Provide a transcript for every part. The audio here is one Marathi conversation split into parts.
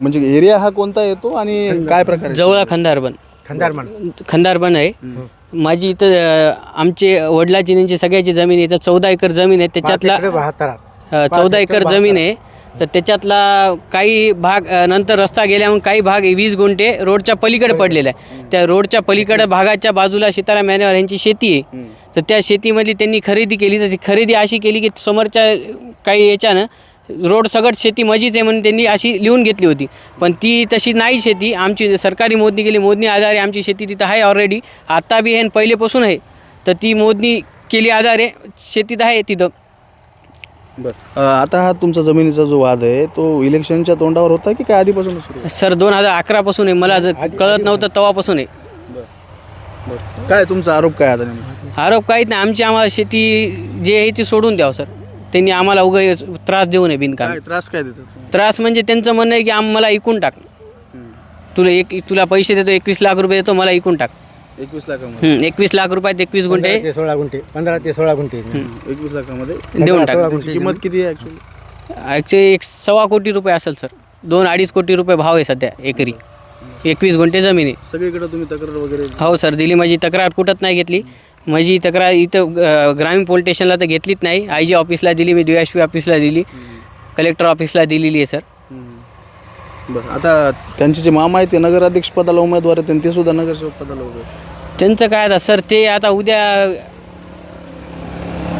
म्हणजे एरिया हा कोणता येतो आणि काय प्रकार? जवळ खंडारबन खंडारमण खंडारबन आहे. माझी इथं अ, आमचे वडिलाची त्यांची सगळ्याची जमीन आहे. इथं चौदा एकर जमीन आहे. त्याच्यातला बहात्तर चौदा एकर जमीन आहे. तर त्याच्यातला काही भाग अ, नंतर रस्ता गेल्यामुळे काही भाग वीस गुंठे रोडच्या पलीकडे पडलेला आहे. त्या रोडच्या पलीकडे भागाच्या बाजूला सीताराम मॅनेवर यांची शेती आहे. तर त्या शेतीमधली त्यांनी खरेदी केली. तर ती खरेदी अशी केली की समोरच्या काही याच्यानं रोड सगट शेती मजीच आहे म्हणून त्यांनी अशी लिहून घेतली होती. पण ती तशी नाही शेती. आमची सरकारी मोजणी केली. मोजणी आधारे आमची शेती तिथं आहे ऑलरेडी आता बी आहे आणि पहिलेपासून आहे. तर ती मोजणी केली आधारे शेतीत आहे तिथं. बरं. आता हा तुमचा जमिनीचा जो वाद आहे तो इलेक्शनच्या तोंडावर होता की काय आधीपासून सुरू दोन हजार अकरापासून आहे. मला जर कळत नव्हतं तेव्हापासून आहे. काय तुमचा आरोप काय आता आरोप काहीच नाही. आमची आम्हाला शेती जे आहे ती सोडून द्यावं सर. त्यांनी आम्हाला उगा त्रास देऊ नये बिनकाम. काय त्रास काय देतात त्रास म्हणजे त्यांचं म्हणणं आहे की आम्हाला ऐकून टाक. तुला एक तुला पैसे देतो एकवीस लाख रुपये देतो मला ऐकून टाक. एकवीस लाखामध्ये? हं, एकवीस लाख रुपयात एकवीस गुंठे. ते सोळा गुंठे पंधरा ते सोळा गुंठे. एकवीस लाखामध्ये? देऊन टाक. त्याची किंमत किती आहे ॲक्च्युली ॲक्च्युली एक सव्वा कोटी रुपये असेल सर दोन अडीच कोटी रुपये भाव आहे सध्या एकरी. एकवीस गुंठे जमीन. आहे सगळीकडे तुम्ही तक्रार वगैरे हो सर दिली माझी तक्रार कुठंच नाही घेतली. माझी तक्रार इथं ग्रामीण पोलीस स्टेशनला तर घेतलीच नाही. आय जी ऑफिसला दिली मी पी ऑफिसला दिली. कलेक्टर ऑफिसला दिलेली आहे सर. बरं आता त्यांचे जे मामा आहेत ते नगराध्यक्ष पदाला उमेदवार आहेत आणि ते सुद्धा नगरसेवक पदाला उभे आहेत. त्यांचं काय आता सर ते आता उद्या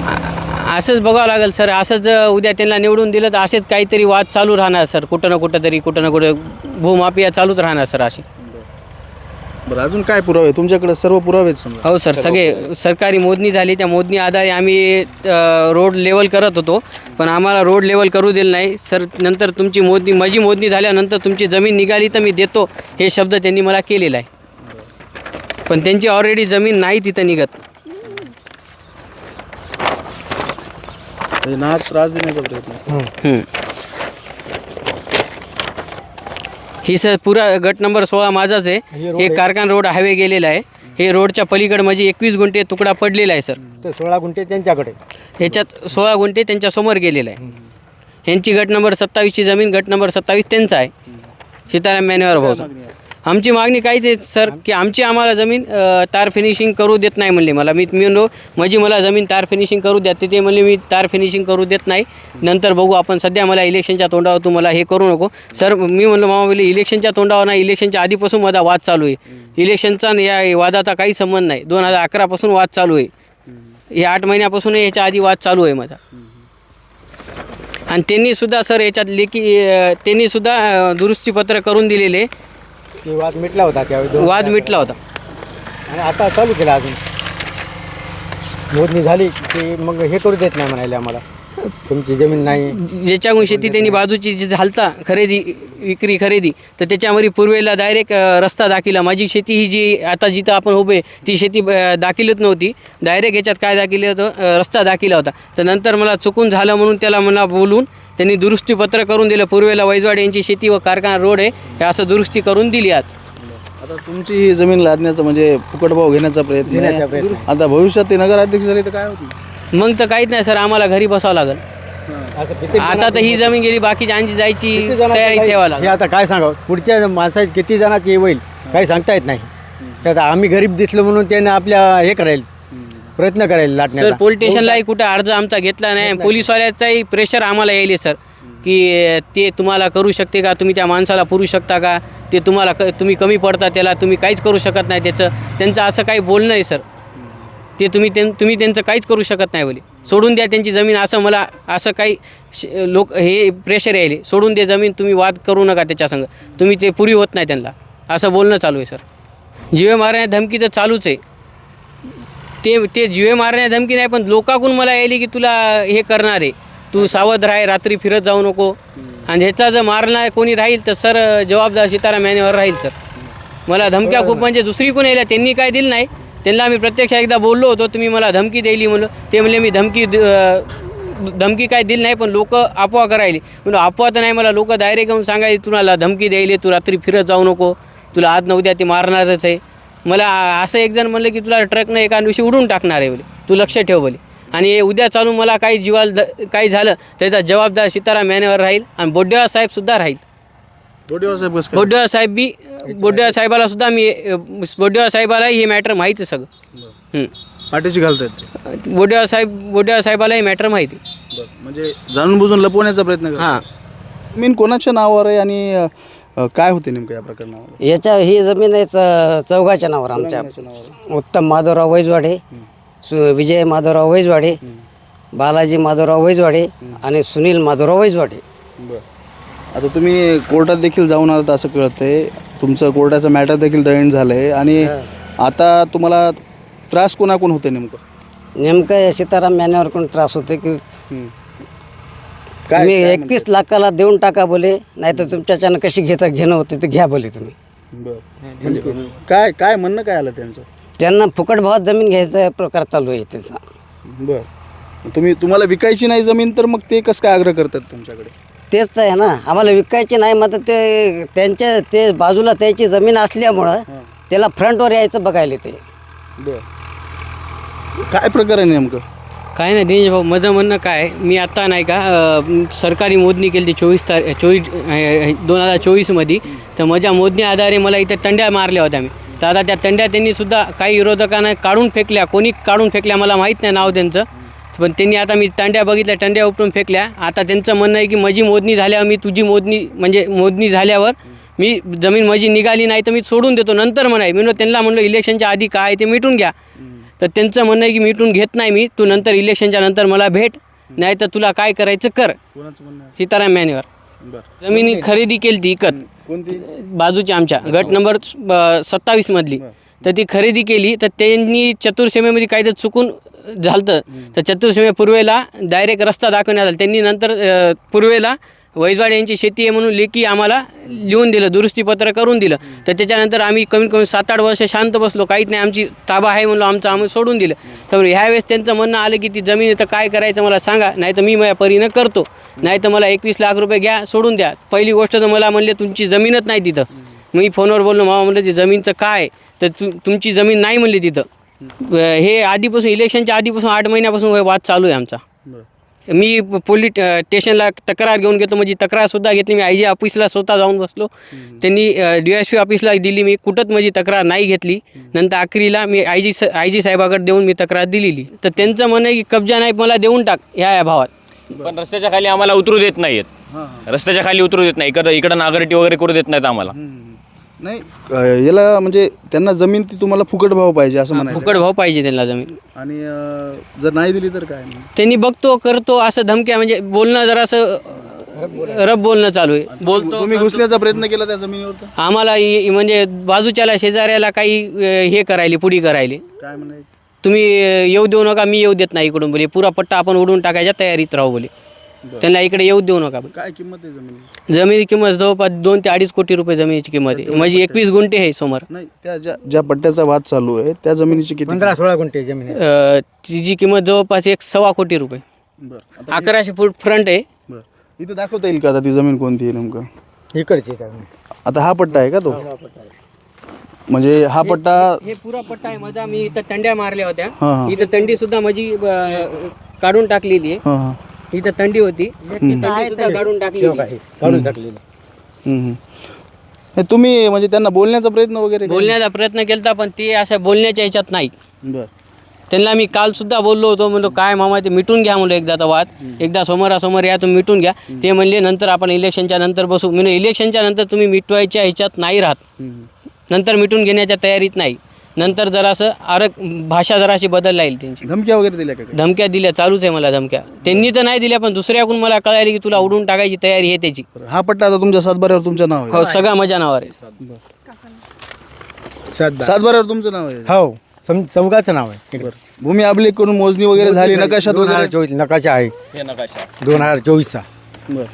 आ- असंच बघावं लागेल सर. असंच उद्या त्यांना निवडून दिलं तर असेच काहीतरी वाद चालू राहणार सर. कुठं ना कुठं तरी कुठं ना कुठं भूमाफिया चालूच राहणार सर अशी. बरं अजून काय पुरावे? तुमच्याकडे सर्व पुरावे आहेत समजा. हो सर. सगळे सरकारी मोजणी झाली. त्या मोजणी आधारे आम्ही अ, रोड लेवल करत होतो. पण आम्हाला रोड लेवल करू दिलं नाही. सर नंतर तुमची मोजणी माझी मोजणी झाल्यानंतर तुमची जमीन निघाली तर मी देतो. हे शब्द त्यांनी मला केलेला आहे. पण त्यांची ऑलरेडी जमीन नाही तिथं निघत. म्हणजे त्रास देण्याचा प्रयत्न. हम्म. ही सर पुरा गट नंबर सोळा माझाच आहे. हे कारखान रोड हायवे गेलेला आहे. हे रोडच्या पलीकडे माझी एकवीस गुंठे तुकडा पडलेला आहे सर. ते सोळा गुंठे त्यांच्याकडे. ह्याच्यात सोळा गुंठे त्यांच्यासमोर गेलेला आहे. ह्यांची गट नंबर सत्तावीसची जमीन गट नंबर सत्तावीस त्यांचा आहे. सीताराम मॅनेवर भाऊचा आमची मागणी काहीच आहे सर की आमची आम्हाला जमीन अ, तार फिनिशिंग करू देत नाही म्हणले मला. मी मी म्हणलो माझी मला जमीन तार फिनिशिंग करू द्या. ते म्हणले मी तार फिनिशिंग करू देत नाही. नंतर बघू आपण सध्या मला इलेक्शनच्या तोंडावर तू मला हे करू नको. सर मी म्हणलो मामा बोलले इलेक्शनच्या तोंडावर नाही इलेक्शनच्या आधीपासून माझा वाद चालू आहे. इलेक्शनचा आणि या वादाचा काही संबंध नाही. दोन हजार अकरापासून वाद चालू आहे. हे आठ महिन्यापासून याच्या आधी वाद चालू आहे माझा. आणि त्यांनी सुद्धा सर याच्यात लेखी अ, त्यांनी सुद्धा अ, दुरुस्तीपत्र करून दिलेले. ते वाद मिटला होता त्यावेळी दोन- वाद मिटला होता. आणि आता चालू केला अजून. मोजणी झाली की मग हे करू देत नाही म्हणाले आम्हाला. तुमची जमीन नाही. ज्याच्याकडून शेती त्यांनी बाजूची जी झालता खरेदी विक्री खरेदी तर त्याच्यामध्ये पूर्वेला डायरेक्ट रस्ता दाखिला. माझी शेती ही जी आता जिथं आपण उभे ती शेती अ, दाखिलच नव्हती. डायरेक्ट याच्यात काय दाखिलं होतं? अ, रस्ता दाखिला होता. तर नंतर मला चुकून झालं म्हणून त्याला मला बोलून त्यांनी दुरुस्तीपत्र करून दिलं. पूर्वेला वैजवाड यांची शेती व कारखाना रोड आहे. हे असं दुरुस्ती करून दिली आज. आता तुमची ही जमीन लादण्याचा म्हणजे फुकट भाव घेण्याचा प्रयत्न आहे. आता भविष्यात ते नगराध्यक्ष झाले तर काय होतील? मग तर काहीच नाही सर. आम्हाला घरी बसावं लागेल. आता तर ही जमीन गेली बाकीची आणखी जायची तयारी ठेवावं हे लागेल आता काय सांगावं पुढच्या माणसाची किती जणाची होईल काही सांगता येत नाही. त्यात आम्ही गरीब दिसलो म्हणून त्याने आपल्या हे करायला प्रयत्न करायला सर लाटण्याचा पोलीस स्टेशनलाही कुठं अर्ज आमचा घेतला नाही. पोलीसवाल्याचाही प्रेशर आम्हाला येईल सर की ते तुम्हाला करू शकते का? तुम्ही त्या माणसाला पुरू शकता का? ते तुम्हाला क तुम्ही कमी पडता त्याला तुम्ही काहीच करू शकत नाही त्याचं. त्यांचं असं काही बोलणं आहे सर. ते तुम्ही त्यां तुम्ही त्यांचं काहीच करू शकत नाही बोले. सोडून द्या त्यांची जमीन असं मला असं काही श- लोक हे प्रेशर यायले. सोडून दे जमीन तुम्ही वाद करू नका त्याच्यासंग तुम्ही ते पुरी होत नाही त्यांना. असं बोलणं चालू आहे सर. जीवे मारण्या धमकी तर चालूच आहे. ते ते जीवे मारण्या धमकी नाही पण लोकांकडून मला यायली की तुला हे करणार आहे. तू सावध राह रात्री फिरत जाऊ नको. आणि ह्याचा जर मारणार कोणी राहील तर सर जबाबदार सीताराम यानेवर राहील सर. मला धमक्या खूप म्हणजे दुसरी कोण यायला त्यांनी काय दिलं नाही. त्यांना मी प्रत्यक्ष एकदा बोललो होतो तुम्ही मला धमकी द्यायली म्हणलं ते म्हणले मी धमकी धमकी काय दिली नाही पण लोक अफवा करायली. म्हणून अफवा तर नाही मला लोक डायरेक्ट येऊन सांगायचे तुला धमकी द्यायली तू रात्री फिरत जाऊ नको. तुला आज न उद्या ते मारणारच आहे. मला असं एक जण म्हणलं की तुला ट्रकनं एका दिवशी उडून टाकणार आहे. बोले तू लक्ष ठेव बोले. आणि हे उद्या चालून मला काही जीवाला काही झालं त्याचा जबाबदार सीताराम यानेवर राहील आणि बोड्डेवा साहेबसुद्धा राहील. बोडेवार साहेब? बोड्डेवार साहेब बी बोड्डेवार साहेबाला सुद्धा मी अ, बोड्डेवार साहेबाला हे मॅटर माहीत आहे सगळं. हं. पाठीशी घालतायत? बोड्डेवार साहेब बोड्डेवार साहेबाला हे मॅटर माहिती म्हणजे जाणून बुजून लपवण्याचा प्रयत्न करा. हां. मीन कोणाच्या नावावर आहे आणि अ, काय होते नेमकं या प्रकरणावर याच्या ही जमीन आहे च- चौघाच्या नावावर आमच्या. उत्तम माधवराव वैजवाडे सु विजय माधवराव वैजवाडे बालाजी माधवराव वैजवाडे आणि सुनील माधवराव वैजवाडे. बरं. आता तुम्ही कोर्टात देखील जाऊन आलात असं कळतंय. तुमचं कोर्टाचं मॅटर देखील दळण झालंय आणि आता तुम्हाला त्रास कोणाकोण होते नेमकं? नेमकं या सीताराम यानेवर कोण त्रास होते की काय तुम्ही एकवीस लाखाला देऊन टाका बोले नाही तर तुमच्याच्यानं कशी घेता घेणं होते ते घ्या बोले तुम्ही. बरं. म्हणजे काय काय म्हणणं काय आलं त्यांचं? त्यांना फुकट भावात जमीन घ्यायचा प्रकार चालू आहे त्याचा. बरं. तुम्ही तुम्हाला विकायची नाही जमीन तर मग ते कसं काय आग्रह करतात तुमच्याकडे? तेच तर आहे ना. आम्हाला विकायची नाही मग ते त्यांच्या ते बाजूला त्याची जमीन असल्यामुळं त्याला फ्रंटवर यायचं बघायला ते बरं. काय प्रकार आहे नेमकं? काय नाही दिनेश भाऊ माझं म्हणणं काय मी आत्ता नाही का अ, सरकारी मोजणी केली ती चोवीस तार चोवीस दोन हजार चोवीसमध्ये. तर माझ्या मोजणी आधारे मला इथं तंड्या मारल्या होत्या मी. तर आता त्या तंड्या त्यांनी सुद्धा काही विरोधकांना काढून फेकल्या कोणी काढून फेकल्या मला माहीत नाही नाव त्यांचं. पण त्यांनी आता मी तंड्या बघितल्या तंड्या उपटून फेकल्या. आता त्यांचं म्हणणं आहे की माझी मोजणी झाल्यावर मी तुझी मोजणी म्हणजे मोजणी झाल्यावर मी जमीन माझी निघाली नाही तर मी सोडून देतो नंतर म्हणाय. मी म्हणलं त्यांना म्हणलं इलेक्शनच्या आधी काय ते मिटून घ्या. तर त्यांचं म्हणणं आहे की मिटून घेत नाही मी. तू नंतर इलेक्शनच्या नंतर मला भेट. नाही तर तुला काय करायचं कर. कोणाचं म्हणणं आहे? सीताराम मॅनेवर बरं. जमिनी खरेदी केली ती इकत. कोणती? बाजूच्या आमच्या. गट नंबर सत्तावीस मधली. तर ती खरेदी केली. तर त्यांनी चतुर्सीमेमध्ये काहीतरी चुकून झालं तर चतुर्सीमे पूर्वेला डायरेक्ट रस्ता दाखवण्यात आला. त्यांनी नंतर अ, पूर्वेला वैजवाड यांची शेती आहे म्हणून लेखी आम्हाला लिहून दिलं दुरुस्तीपत्र करून दिलं. तर त्याच्यानंतर आम्ही कमीत कमी सात आठ वर्ष शांत बसलो. काहीच नाही आमची ताबा आहे म्हणलो आमचं आम्ही सोडून दिलं. तर ह्यावेळेस त्यांचं म्हणणं आलं की ती जमीन तर काय करायचं मला सांगा नाही तर मी माझ्या परीनं करतो. नाही तर मला एकवीस लाख रुपये घ्या सोडून द्या. पहिली गोष्ट तर मला म्हणले तुमची जमीनच नाही तिथं. मी फोनवर बोललो मामा म्हणलं ती जमीनचं काय? तर तु तुमची जमीन नाही म्हणली तिथं. हे आधीपासून इलेक्शनच्या आधीपासून आठ महिन्यापासून वाद चालू आहे आमचा. मी पोलीस स्टेशनला तक्रार घेऊन घेतो म्हणजे तक्रारसुद्धा घेतली. मी आय जी ऑफिसला स्वतः जाऊन बसलो. त्यांनी डी एस पी ऑफिसला दिली. मी कुठंच माझी तक्रार नाही घेतली. नंतर आखरीला मी आय जी आय जी साहेबाकडे देऊन मी तक्रार दिलेली. तर त्यांचं म्हणणं आहे की कब्जा नाही मला देऊन टाक ह्या या भावात. पण रस्त्याच्या खाली आम्हाला उतरू देत नाहीत रस्त्याच्या खाली उतरू देत नाही. इकडं इकडं नागरिटी वगैरे करू देत नाहीत आम्हाला. नाही. अ, याला म्हणजे त्यांना जमीन ती तुम्हाला फुकट भाव पाहिजे असं म्हणायचं. फुकट भाव पाहिजे त्यांना जमीन. आणि अ, जर नाही दिली तर काय? त्यांनी बघतो करतो असं धमक्या म्हणजे बोलणं जरासं रब बोलणं चालू आहे. बोलतो तुम्ही घुसण्याचा प्रयत्न केला त्या जमिनीवर तर? आम्हाला इ- म्हणजे बाजूच्याला शेजाऱ्याला काही अ, हे करायले पुढी करायले. काय म्हणायचं? तुम्ही अ, येऊ देऊ नका मी येऊ देत नाही इकडून बोले पुरा पट्टा आपण उडून टाकायच्या तयारीत राहू बोले त्यांना इकडे येऊ देऊ नका. काय किंमत आहे जमिनी जमिनी किंमत जवळपास दोन ते अडीच कोटी रुपये जमिनीची किंमत आहे. म्हणजे एकवीस गुंठे आहे समोर. नाही त्या ज्या ज्या पट्ट्याचा वाद चालू आहे त्या जमिनीची किती? पंधरा सोळा गुंठे जमीन आहे. अ, तिची किंमत जवळपास एक सव्वा कोटी रुपये. बरं. आता अकराशे फूट फ्रंट आहे. बरं. इथं दाखवता येईल का आता ती जमीन कोणती आहे नेमकं? इकडची जमीन. आता हा पट्टा आहे का तो? म्हणजे हा पट्टा हे पुरा पट्टा आहे. माझा मी इथं तंड्या मारल्या होत्या. हां. इथं तंडी सुद्धा माझी अ, काढून टाकलेली आहे. हां हां. इथं तंडी होती. सुद्धा काढून टाकलेलं. हम्म. नाही, तुम्ही म्हणजे त्यांना बोलण्याचा प्रयत्न वगैरे? बोलण्याचा प्रयत्न केला पण ते असं बोलण्याच्या ह्याच्यात नाही. बरं. त्यांना मी काल सुद्धा बोललो होतो म्हणतो काय मामा ते मिटून घ्या म्हणलं एकदाचा वाद. एकदा समोरासमोर या तुम्ही मिटून घ्या. ते म्हणले नंतर आपण इलेक्शनच्या नंतर बसू. म्हणजे इलेक्शनच्या नंतर तुम्ही मिटवायच्या ह्याच्यात नाही राहत. नंतर मिटून घेण्याच्या तयारीत नाही. नंतर जरासं आरक भाषा जराशी बदलला येईल त्यांची. धमक्या वगैरे दिल्या का काही? धमक्या दिल्या चालूच आहे मला धमक्या. त्यांनी तर नाही दिल्या पण दुसऱ्याकडून मला कळाली की तुला उडून टाकायची तयारी आहे त्याची. बरं. हा पट्टा आता तुमच्या सातबाऱ्यावर तुमचं नाव आहे. हो सगळा मजा नावावर आहे. सात सातबाऱ्यावर तुमचं नाव आहे? हो सम चौघाचं नाव आहे. बरं. भूमी अभिलेख करून मोजणी वगैरे झाली नकाशात दोन हजार वगैरे? चोवीस नकाशा आहे. हे नकाशा. दोन हजार चोवीसचा. बरं.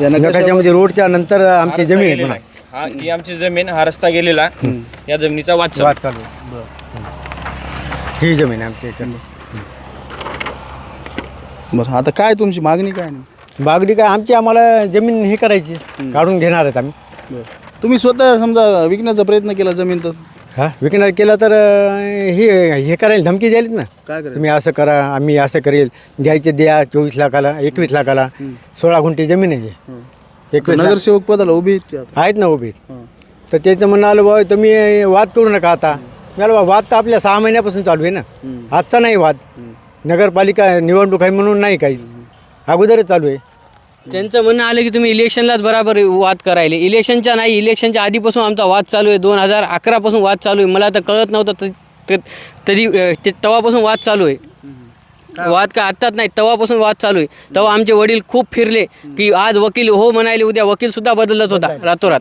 या नकाशा नकाशामध्ये रोडच्या नंतर आमची जमीन आहे पुन्हा हा ही आमची जमीन हा रस्ता गेलेला या जमिनीचा वाद चालू. वाद चालू. आहे. ही जमीन आहे आमच्या इथं. बरं आता काय तुमची मागणी काय नाही बागडी काय आमची आम्हाला जमीन हे करायची. काढून घेणार आहेत आम्ही. बरं. तुम्ही स्वतः समजा विकण्याचा प्रयत्न केला जमीन तर? हा विकणार केलं तर अं, हे हे करायला धमकी द्यायलीत ना. काय करायचं? तुम्ही असं करा आम्ही असं करेल. द्यायचे द्या चोवीस लाखाला एकवीस लाखाला सोळा गुंठे जमीन आहे एकवीस. नगरसेवक पदाला उभी आहेत ते आता. आहेत ना उभी. हां. तर त्याचं म्हणणं आलं बाबा तुम्ही वाद करू नका आता. मला बा वाद तर आपल्या सहा महिन्यापासून चालू आहे ना. आजचा नाही वाद. नगरपालिका निवडणूक आहे म्हणून नाही काही. अगोदरच चालू आहे. त्यांचं म्हणणं आलं की तुम्ही इलेक्शनलाच बराबर वाद करायले. इलेक्शनच्या नाही इलेक्शनच्या आधीपासून आमचा वाद चालू आहे. दोन हजार अकरापासून वाद चालू आहे. मला तर कळत नव्हतं त- त- तरी अ, ते तेव्हापासून वाद चालू आहे. वाद का आत्ताच नाही तेव्हापासून वाद चालू आहे. तेव्हा आमचे वडील खूप फिरले की आज वकील हो म्हणाले उद्या वकील सुद्धा बदलत होता रातोरात.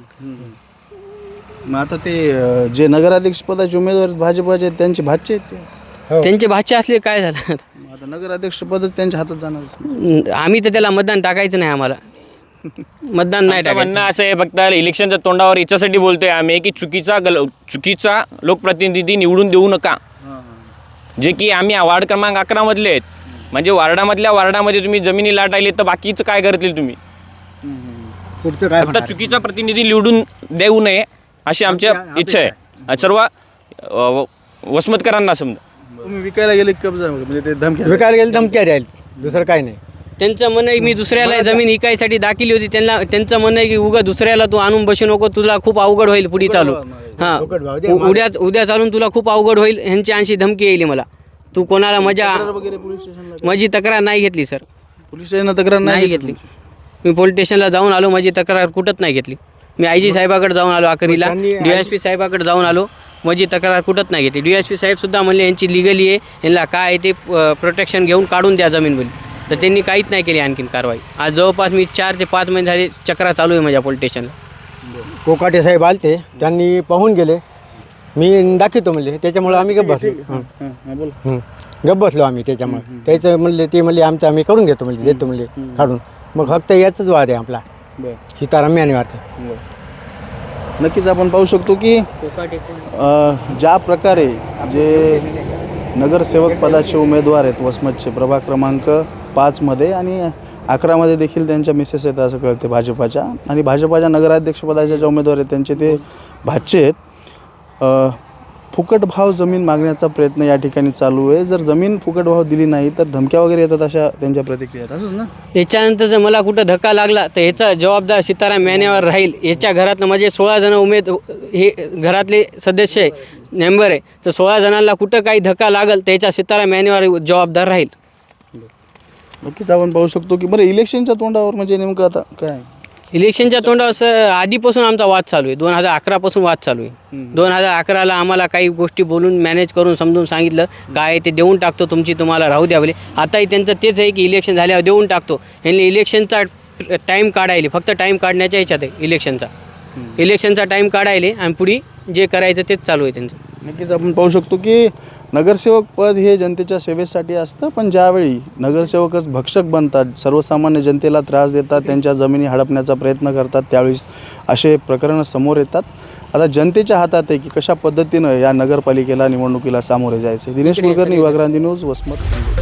मग आता ते अं, जे नगराध्यक्ष पदाचे उमेदवार भाजपाचे आहेत, त्यांचे भाचे आहेत ते? त्यांचे भाचे असले काय झालं? मग आता नगराध्यक्ष पदच त्यांच्या हातात जाणार. आम्ही तर त्याला मतदान टाकायचं नाही आम्हाला. मतदान नाही आमचं टाकायचं. म्हणणं असं आहे फक्त इलेक्शनच्या तोंडावर याच्यासाठी बोलतोय आम्ही की चुकीचा गल चुकीचा लोकप्रतिनिधी निवडून देऊ नका. जे की आम्ही वार्ड क्रमांक अकरामधले आहेत. म्हणजे वार्डामधल्या वार्डामध्ये तुम्ही जमिनी लाटायले तर बाकीचं काय करतील तुम्ही? पुढचं काय फक्त चुकीचा प्रतिनिधी निवडून देऊ नये अशी आमच्या इच्छा आहे. आणि सर्व अ, वसमतकरांना समजा. तुम्ही विकायला गेले कब्जा म्हणजे ते धमकी विकायला गेलं धमक्या राहील दुसरं काही नाही. त्यांचं म्हणणं आहे मी दुसऱ्याला जमीन विकायसाठी दाखिली होती त्यांना त्यांचं म्हणणं आहे की उगा दुसऱ्याला तू आणून बसू नको तुला खूप अवघड होईल पुढे चालू. हां. उद्या उद्या चालून तुला खूप अवघड होईल ह्यांची आणशी धमकी येईल मला. तू कोणाला मजा माझी तक्रार नाही घेतली सर. पोलीस स्टेशनला तक्रार नाही घेतली मी पोलीस स्टेशनला जाऊन आलो माझी तक्रार कुठंच नाही घेतली. मी आय जी साहेबाकडे जाऊन आलो त्यांनी डी एस पी साहेबाकडे जाऊन आलो माझी तक्रार कुठंच नाही घेतली. डी एस पी साहेब सुद्धा म्हणले यांची लिगली आहे यांना काय आहे ते प्रोटेक्शन घेऊन काढून द्या जमीन बोली. तर त्यांनी काहीच नाही केली आणखीन कारवाई. आज जवळपास मी चार ते पाच महिने झाले चक्रा चालू आहे माझ्या पोलीस स्टेशनला. कोकाटे साहेब आलते त्यांनी पाहून गेले. मी दाखवतो म्हणले त्याच्यामुळे आम्ही गप्प बसलो. हं. बोल. गप्प बसलो आम्ही त्याच्यामुळे. त्याचं म्हणले ते म्हणले आमचं आम्ही करून घेतो म्हणले देतो म्हणले काढून. मग फक्त याचाच वाद आहे आपला. सीताराम यानेवारचा. बरं. नक्कीच आपण पाहू शकतो की अ, ज्या प्रकारे जे नगरसेवक पदाचे उमेदवार आहेत वसमतचे प्रभाग क्रमांक पाचमध्ये आणि अकरामध्ये देखील त्यांच्या मिसेस आहेत असं कळते भाजपाच्या. आणि भाजपाच्या नगराध्यक्षपदाच्या ज्या उमेदवार आहेत त्यांचे ते भाचे आहेत. फुकट भाव जमीन मागण्याचा प्रयत्न या ठिकाणी चालू आहे. जर जमीन फुकट भाव दिली नाही तर धमक्या वगैरे येतात अशा त्यांच्या प्रतिक्रिया असंच ना? याच्यानंतर जर मला कुठं धक्का लागला तर याचा जबाबदार सीताराम यानेवर राहील. याच्या घरातलं म्हणजे सोळा जण उमेद हे घरातले सदस्य आहे मेंबर आहे. तर सोळा जणांना कुठं काही धक्का लागल तर याचा सीताराम यानेवर जबाबदार राहील. नक्कीच आपण पाहू शकतो की बरं इलेक्शनच्या तोंडावर म्हणजे नेमकं आता काय? इलेक्शनच्या तोंडावर सर आधीपासून आमचा वाद चालू आहे. दोन हजार अकरापासून वाद चालू आहे. दोन हजार अकराला आम्हाला काही गोष्टी बोलून मॅनेज करून समजून सांगितलं काय ते देऊन टाकतो तुमची तुम्हाला राहू द्यावले आताही त्यांचं तेच आहे की इलेक्शन झाल्यावर देऊन टाकतो. यांनी इलेक्शनचा टाईम काढायले फक्त टाईम काढण्याच्या ह्याच्यात आहे इलेक्शनचा. इलेक्शनचा टाईम काढायले आणि पुढे जे करायचं तेच चालू आहे त्यांचं. नक्कीच आपण पाहू शकतो की नगरसेवक पद हे जनतेच्या सेवेसाठी असतं पण ज्यावेळी नगरसेवकच भक्षक बनतात सर्वसामान्य जनतेला त्रास देतात त्यांच्या जमिनी हडपण्याचा प्रयत्न करतात त्यावेळेस असे प्रकरणं समोर येतात. आता जनतेच्या हातात आहे की कशा पद्धतीनं या नगरपालिकेला निवडणुकीला सामोरे जायचे दिनेश कुलकर्णी युवा क्रांती न्यूज वसमत.